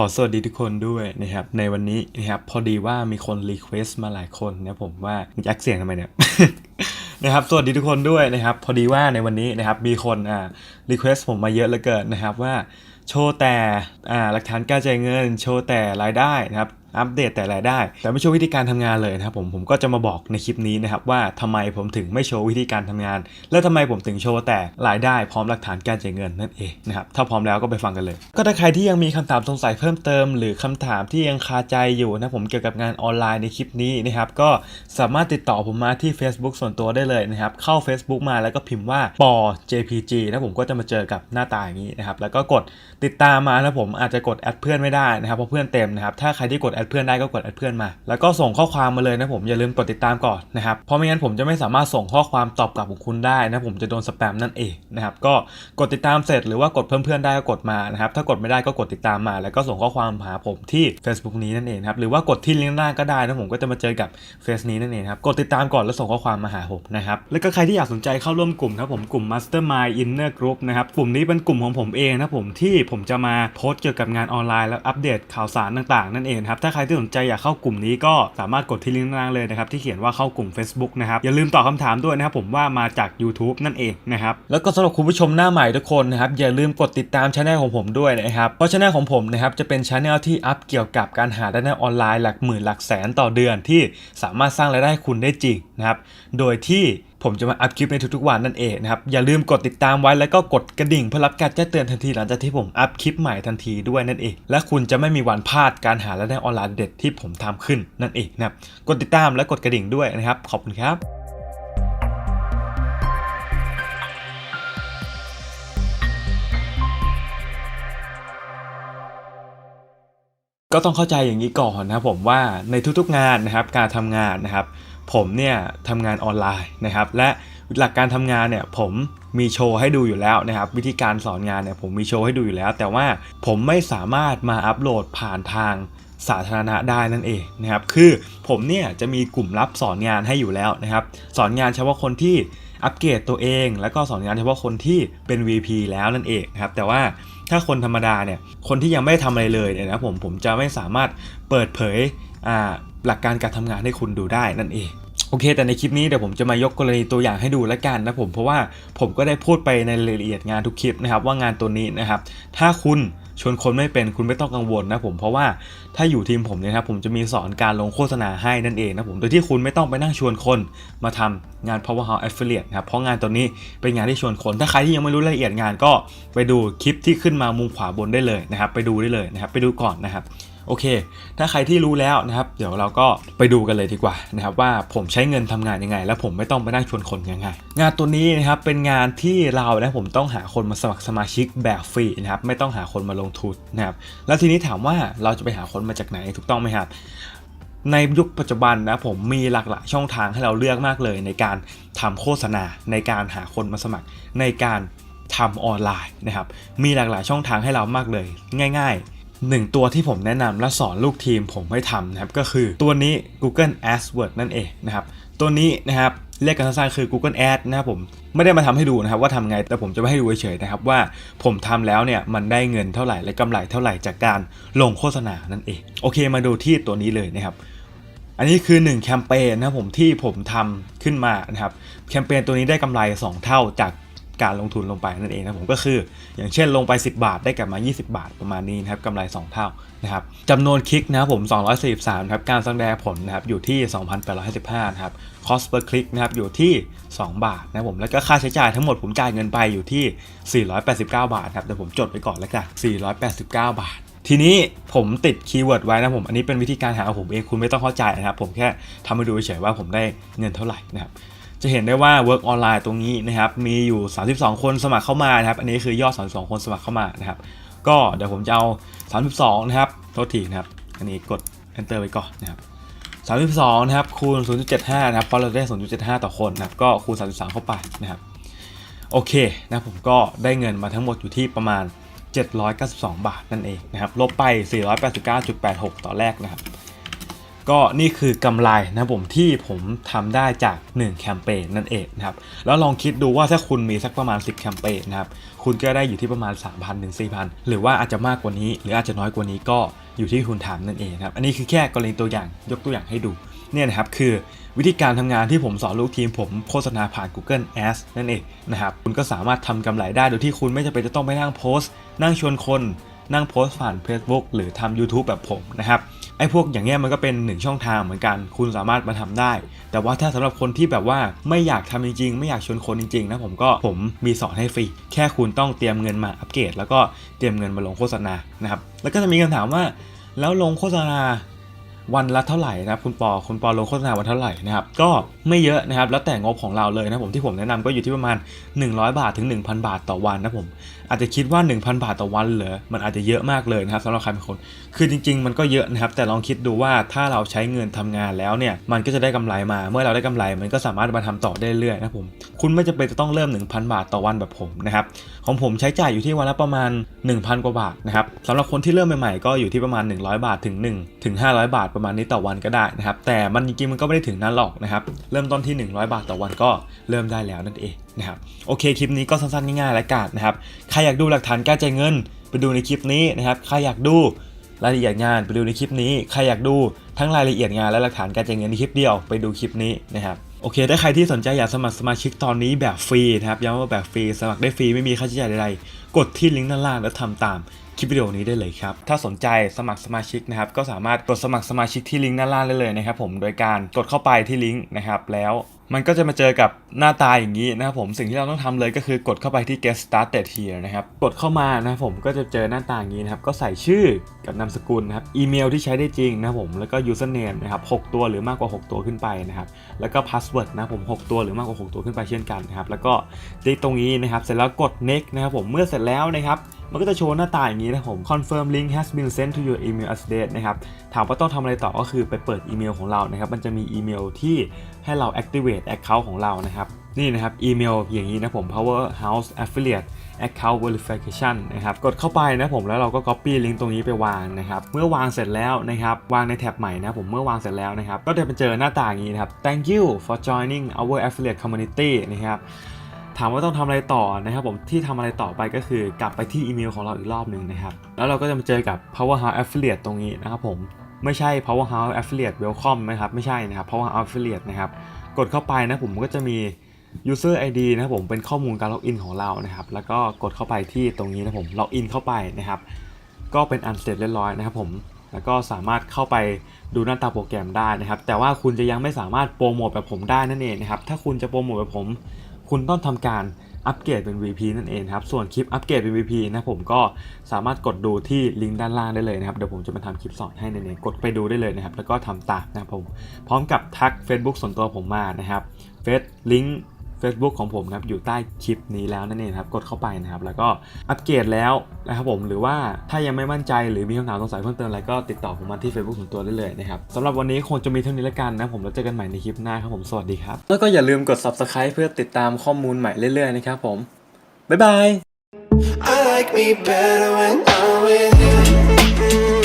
อสวัสดีทุกคนด้วยนะครับในวันนี้นะครับพอดีว่ามีคนรีเควสต์มาหลายคนนะผมว่ามียักเสียงทำไมเนี่ยนะครับสวัสดีทุกคนด้วยนะครับพอดีว่าในวันนี้นะครับมีคนอ่ารีเควสต์ผมมาเยอะเหลือเกินนะครับว่าโชว์แต่อ่าหลักฐานการจ่ายเงิน โชว์แต่รายได้นะครับ อัปเดตแต่รายได้ แต่ไม่โชว์วิธีการทำงานเลยนะครับผมผมก็จะมาบอกในคลิปนี้นะครับว่าทำไมผมถึงไม่โชว์วิธีการทำงาน และทำไมผมถึงโชว์แต่รายได้พร้อมหลักฐานการจ่ายเงินนั่นเองนะครับถ้าพร้อมแล้วก็ไปฟังกันเลย ก็ถ้าใครที่ยังมีคำถามสงสัยเพิ่มเติม หรือคำถามที่ยังคาใจอยู่นะผมเกี่ยวกับงานออนไลน์ในคลิปนี้นะครับก็สามารถติดต่อผมมาที่ Facebook ส่วนตัวได้เลยนะครับเข้า Facebook มาแล้วก็พิมพ์ว่าปอ JPG นะผมก็จะมาเจอกับหน้าตาอย่างนี้นะครับแล้วก็กดติดตามมานะผมอาจจะกดแอดเพื่อนไม่ได้นะครับเพราะเพื่อนเต็มนะครับถ้าใครที่กดแอดเพื่อนได้ก็กดแอดเพื่อนมา แล้วก็ส่งข้อความมาเลยนะผมอย่าลืมกดติดตามก่อนนะครับเพราะไม่งั้นผมจะไม่สามารถส่งข้อความตอบกลับของคุณได้นะผมจะโดนสแปมนั่นเองนะครับก็กดติดตามเสร็จหรือว่ากดเพิ่มเพื่อนได้ก็กดมานะครับถ้ากดไม่ได้ก็กดติดตามมา แล้วก็ส่งข้อความหาผมที่ Facebook นี้นั่นเองครับหรือว่ากดที่ลิงก์หน้าก็ได้นะผมก็จะมาเจอกับเฟซนี้นั่นเองครับกดติดตามก่อนแล้วส่งข้อความมาหาผมนะครับแล้วก็ใครที่อยากสนใจเข้าร่วมกลุ่มครับผมกลุ่ม Mastermind Inner Group นะครับกลุ่มนี้เป็นกลุ่มของผมเองนะผมที่ผมจะมาโพสต์เกี่ยวกับงานออนไลน์แล้วอัปเดตข่าวสารต่างๆ นั่นเองครับถ้าใครที่สนใจอยากเข้ากลุ่มนี้ก็สามารถกดที่ลิงก์ล่างเลยนะครับที่เขียนว่าเข้ากลุ่ม Facebook นะครับอย่าลืมตอบคำถามด้วยนะครับผมว่ามาจาก YouTube นั่นเองนะครับแล้วก็สำหรับคุณผู้ชมหน้าใหม่ทุกคนนะครับอย่าลืมกดติดตามช anel ของผมด้วยนะครับเพราะช anel ของผมนะครับจะเป็นช anel ที่อัพเกี่ยวกับการหารายได้ออนไลน์หลักหมื่นหลักแสนต่อเดือนที่สามารถสร้างรายได้คุณได้จริงนะครับโดยที่ ผมจะมาอัพคลิปในทุกๆวันนั่นเองนะครับอย่าลืมกดติดตามไว้แล้วก็กดกระดิ่งเพื่อรับการแจ้งเตือนทันทีหลังจากที่ผมอัพคลิปใหม่ทันทีด้วยนั่นเอง และคุณจะไม่มีวันพลาดการหารายได้ออนไลน์เด็ดที่ผมทำขึ้นนั่นเองนะครับกดติดตามและกดกระดิ่งด้วยนะครับ ขอบคุณครับก็ต้องเข้าใจอย่างนี้ก่อนนะครับผมว่าในทุกๆงานนะครับการทำงานนะครับผมเนี่ยทำงานออนไลน์นะครับ และหลักการทำงานเนี่ยผมมีโชว์ให้ดูอยู่แล้วนะครับ วิธีการสอนงานเนี่ยผมมีโชว์ให้ดูอยู่แล้ว แต่ว่าผมไม่สามารถมาอัปโหลดผ่านทางสาธารณะได้นั่นเองนะครับ คือผมเนี่ยจะมีกลุ่มรับสอนงานให้อยู่แล้วนะครับ สอนงานเฉพาะคนที่อัปเกรดตัวเอง แล้วก็สอนงานเฉพาะคนที่เป็น VP แล้วนั่นเองนะครับ แต่ว่าถ้าคนธรรมดาเนี่ย คนที่ยังไม่ได้ทำอะไรเลยเนี่ยนะผมผมจะไม่สามารถเปิดเผยหลักการการทำงานให้คุณดูได้นั่นเอง โอเค แต่ในคลิปนี้เดี๋ยวผมจะมายกกรณีตัวอย่างให้ดูแล้วกันนะผมเพราะว่าผมก็ได้พูดไปในรายละเอียดงานทุกคลิปนะครับว่างานตัวนี้นะครับ ถ้าคุณชวนคนไม่เป็นคุณไม่ต้องกังวลนะผมเพราะว่าถ้าอยู่ทีมผมเนี่ยครับผมจะมีสอนการลงโฆษณาให้นั่นเองนะผมโดยที่คุณไม่ต้องไปนั่งชวนคนมาทำงาน Powerhouse Affiliate นะครับเพราะงานตัวนี้เป็นงานที่ชวนคน ถ้าใครที่ยังไม่รู้รายละเอียดงานก็ไปดูคลิปที่ขึ้นมามุมขวาบนได้เลยนะครับไปดูได้เลยนะครับไปดูก่อนนะครับ โอเค ถ้าใครที่รู้แล้วนะครับ เดี๋ยวเราก็ไปดูกันเลยดีกว่านะครับว่าผมใช้เงินทำงานยังไง และผมไม่ต้องไปนั่งชวนคนยังไง งานตัวนี้นะครับเป็นงานที่เรานะผมต้องหาคนมาสมัครสมาชิกแบบฟรีนะครับไม่ต้องหาคนมาลงทุนนะครับแล้วทีนี้ถามว่าเราจะไปหาคนมาจากไหนถูกต้องไหมครับในยุคปัจจุบันนะผมมีหลากหลายช่องทางให้เราเลือกมากเลย ในการทำโฆษณาในการหาคนมาสมัคร ในการทำออนไลน์นะครับมีหลากหลายช่องทางให้เรามากเลย ง่าย ๆ หนึ่งตัวที่ผมแนะนำและสอนลูกทีมผมให้ทำนะครับก็คือตัวนี้ Google AdWords นั่นเองนะครับตัวนี้นะครับเรียกกันสั้นๆคือ Google Ads นะครับผมไม่ได้มาทำให้ดูนะครับว่าทำไงแต่ผมจะไม่ให้ดูเฉยๆนะครับว่าผมทำแล้วเนี่ยมันได้เงินเท่าไหร่และกำไรเท่าไหร่จากการลงโฆษณานั่นเองโอเคมาดูที่ตัวนี้เลยนะครับอันนี้คือ 1 แคมเปญนะครับผมที่ผมทำขึ้นมานะครับแคมเปญตัวนี้ได้กำไร 2 เท่าจาก การลงทุนลงไปนั่นเองนะผมก็คือ อย่างเช่นลงไป 10 บาทได้กลับมา 20 บาท ประมาณนี้นะครับกำไร 2 เท่านะครับจำนวนคลิกนะครับผม 243ครับการแสดงผลนะครับอยู่ที่ 2,855นะครับ cost per click นะครับอยู่ที่ 2 บาทนะผมแล้วก็ค่าใช้จ่ายทั้งหมดผมจ่ายเงินไปอยู่ที่ 489 บาทครับแต่ผมจดไปก่อนแล้วกัน489 บาททีนี้ผมติดคีย์เวิร์ดไว้นะผม อันนี้เป็นวิธีการหาของผมเอง คุณไม่ต้องเข้าใจนะครับ ผมแค่ทำให้ดูเฉยๆว่าผมได้เงินเท่าไหร่นะครับ จะเห็นได้ว่า Work ออนไลน์ตรงนี้นะครับมีอยู่ 32 คนสมัครเข้ามานะครับอันนี้คือยอด 32 คนสมัครเข้ามานะครับก็เดี๋ยวผมจะเอา 32 นะครับโทษทีนะครับอันนี้กด enter ไว้ก่อนนะครับ32 นะครับคูณ 0.75 นะครับเพราะเราได้ 0.75 ต่อคนนะครับก็คูณ 33 เข้าไปนะครับโอเคนะผมก็ได้เงินมาทั้งหมดอยู่ที่ประมาณ 792 บาทนั่นเองนะครับลบไป 489.86 ต่อแรกนะครับ ก็นี่คือกำไรนะผมที่ผมทำได้จาก 1 แคมเปญนั่นเองนะครับแล้วลองคิดดูว่าถ้าคุณมีสักประมาณ 10 แคมเปญนะครับคุณก็ได้อยู่ที่ประมาณ 3,000ถึง4,000 หรือว่าอาจจะมากกว่านี้ หรืออาจจะน้อยกว่านี้ก็อยู่ที่คุณทำนั่นเองนะครับอันนี้คือแค่กรณีตัวอย่างยกตัวอย่างให้ดูเนี่ยนะครับคือวิธีการทำงานที่ผมสอนลูกทีมผมโฆษณาผ่าน Google Ads นั่นเองนะครับคุณก็สามารถทำกำไรได้โดยที่คุณไม่จำเป็นจะต้องไปนั่งโพสต์ นั่งชวนคน นั่งโพสต์ผ่าน Facebook หรือทำ YouTube แบบผมนะครับไอ้พวกอย่างเงี้ยมันก็เป็นหนึ่งช่องทางเหมือนกัน คุณสามารถมาทำได้ แต่ว่าถ้าสำหรับคนที่แบบว่าไม่อยากทำจริงๆ ไม่อยากชวนคนจริงๆนะผมก็ผมมีสอนให้ฟรี แค่คุณต้องเตรียมเงินมาอัปเกรดแล้วก็เตรียมเงินมาลงโฆษณานะครับแล้วก็จะมีคำถามว่า แล้วลงโฆษณาวันละเท่าไหร่นะครับคุณปอคุณปอลงโฆษณาวันเท่าไหร่นะครับก็ไม่เยอะนะครับแล้วแต่งบของเราเลยนะผมที่ผมแนะนำก็อยู่ที่ประมาณ 100 บาทถึง 1,000 บาทต่อวันนะผม อาจจะคิดว่า 1,000 บาทต่อวันเหรอมันอาจจะเยอะมากเลยนะครับสำหรับใครบางคน คือจริง ๆ มันก็เยอะนะครับ แต่ลองคิดดูว่าถ้าเราใช้เงินทำงานแล้วเนี่ย มันก็จะได้กำไรมา เมื่อเราได้กำไร มันก็สามารถมาทำต่อได้เรื่อยนะผม คุณไม่จำเป็นจะต้องเริ่ม 1,000 บาทต่อวันแบบผมนะครับ ของผมใช้จ่ายอยู่ที่วันละประมาณ 1,000 กว่าบาทนะครับสำหรับคนที่เริ่มใหม่ๆ ก็อยู่ที่ประมาณ 100 บาทถึง1ถึง500 บาทประมาณนี้ต่อวันก็ได้นะครับ แต่มันจริงๆมันก็ไม่ได้ถึงนั้นหรอกนะครับ เริ่มต้นที่ 100 บาทต่อวันก็เริ่มได้แล้วนั่นเอง นะครับโอเคคลิปนี้ก็สั้นๆง่ายๆแล้วกันนะครับใครอยากดูหลักฐานการจ่ายเงิน ไปดูในคลิปนี้นะครับใครอยากดูรายละเอียดงานไปดูในคลิปนี้ใครอยากดูทั้งรายละเอียดงานและหลักฐานการจ่ายเงินในคลิปเดียวไปดูคลิปนี้นะครับโอเค ถ้าใครที่สนใจอยากสมัครสมาชิกตอนนี้แบบฟรีนะครับย้ำว่าแบบฟรีสมัครได้ฟรีไม่มีค่าใช้จ่ายใดๆกดที่ลิงก์ด้านล่างแล้วทำตาม คลิปวิดีโอนี้ได้เลยครับ ถ้าสนใจสมัครสมาชิกนะครับ ก็สามารถกดสมัครสมาชิกที่ลิงก์ด้านล่างได้เลยนะครับผมโดยการกดเข้าไปที่ลิงก์นะครับแล้วมันก็จะมาเจอกับหน้าตาอย่างนี้นะครับผมสิ่งที่เราต้องทำเลยก็คือกดเข้าไปที่ get started here นะครับกดเข้ามานะครับผมก็จะเจอหน้าตาอย่างนี้นะครับก็ใส่ชื่อกับนามสกุลนะครับอีเมลที่ใช้ได้จริงนะครับผมแล้วก็ username นะครับ6ตัวหรือมากกว่า 6 ตัวขึ้นไปนะครับแล้วก็ password นะครับผม 6 ตัวหรือมากกว่า 6 ตัวขึ้นไปเช่นกันนะครับแล้วก็ติ๊กตรงนี้นะครับเสร็จแล้วกด next นะครับผมเมื่อเสร็จแล้วนะครับ มันก็จะโชว์หน้าตาอย่างนี้นะผม confirm link has been sent to your email address นะครับ ถามว่าต้องทำอะไรต่อก็คือไปเปิดอีเมลของเรานะครับ มันจะมีอีเมลที่ให้เรา activate account ของเรานะครับ นี่นะครับ อีเมลอย่างนี้นะผม powerhouse affiliate account verification นะครับ กดเข้าไปนะผมแล้วเราก็ copy ลิงก์ตรงนี้ไปวางนะครับ เมื่อวางเสร็จแล้วนะครับ วางในแท็บใหม่นะผม เมื่อวางเสร็จแล้วนะครับ ก็จะไปเจอหน้าต่างนี้นะครับ thank you for joining our affiliate community นะครับ ถามว่าต้องทำอะไรต่อนะครับผมที่ทำอะไรต่อไปก็คือกลับไปที่อีเมลของเราอีกรอบหนึ่งนะครับ แล้วเราก็จะมาเจอกับ Powerhouse Affiliate ตรงนี้นะครับผมไม่ใช่ Powerhouse Affiliate Welcome นะครับไม่ใช่นะครับ Powerhouse Affiliate นะครับกดเข้าไปนะผมก็จะมี user ID นะครับผมเป็นข้อมูลการล็อกอินของเรานะครับ แล้วก็กดเข้าไปที่ตรงนี้นะผมล็อกอินเข้าไปนะครับ ก็เป็นอันเสร็จเรียบร้อยนะครับผมแล้วก็สามารถเข้าไปดูหน้าตาโปรแกรมได้นะครับ แต่ว่าคุณจะยังไม่สามารถโปรโมทแบบผมได้นั่นเองนะครับ ถ้าคุณจะโปรโมทแบบผม คุณต้องทำการอัปเกรดเป็น VP นั่นเองครับ ส่วนคลิปอัปเกรดเป็น VP นะผมก็สามารถกดดูที่ลิงก์ด้านล่างได้เลยนะครับ เดี๋ยวผมจะมาทำคลิปสอนให้นั่นกดไปดูได้เลยนะครับ แล้วก็ทำตามนะครับผม พร้อมกับทัก Facebook ส่วนตัวผมมานะครับเฟซลิงก์ Facebook ของผมนะครับอยู่ใต้คลิปนี้แล้วนั่นเองครับกดเข้าไปนะครับแล้วก็อัปเกรดแล้วนะครับผมหรือว่าถ้ายังไม่มั่นใจหรือมีคำถามสงสัยเพิ่มเติมอะไรก็ติดต่อผมมาที่ Facebook ส่วนตัวได้เลยนะครับสำหรับวันนี้คงจะมีเท่านี้ละกันนะผมแล้วเจอกันใหม่ในคลิปหน้าครับผมสวัสดีครับแล้วก็อย่าลืมกด Subscribe เพื่อติดตามข้อมูลใหม่เรื่อยๆนะครับผมบ๊ายบาย I like me better when I'm with you.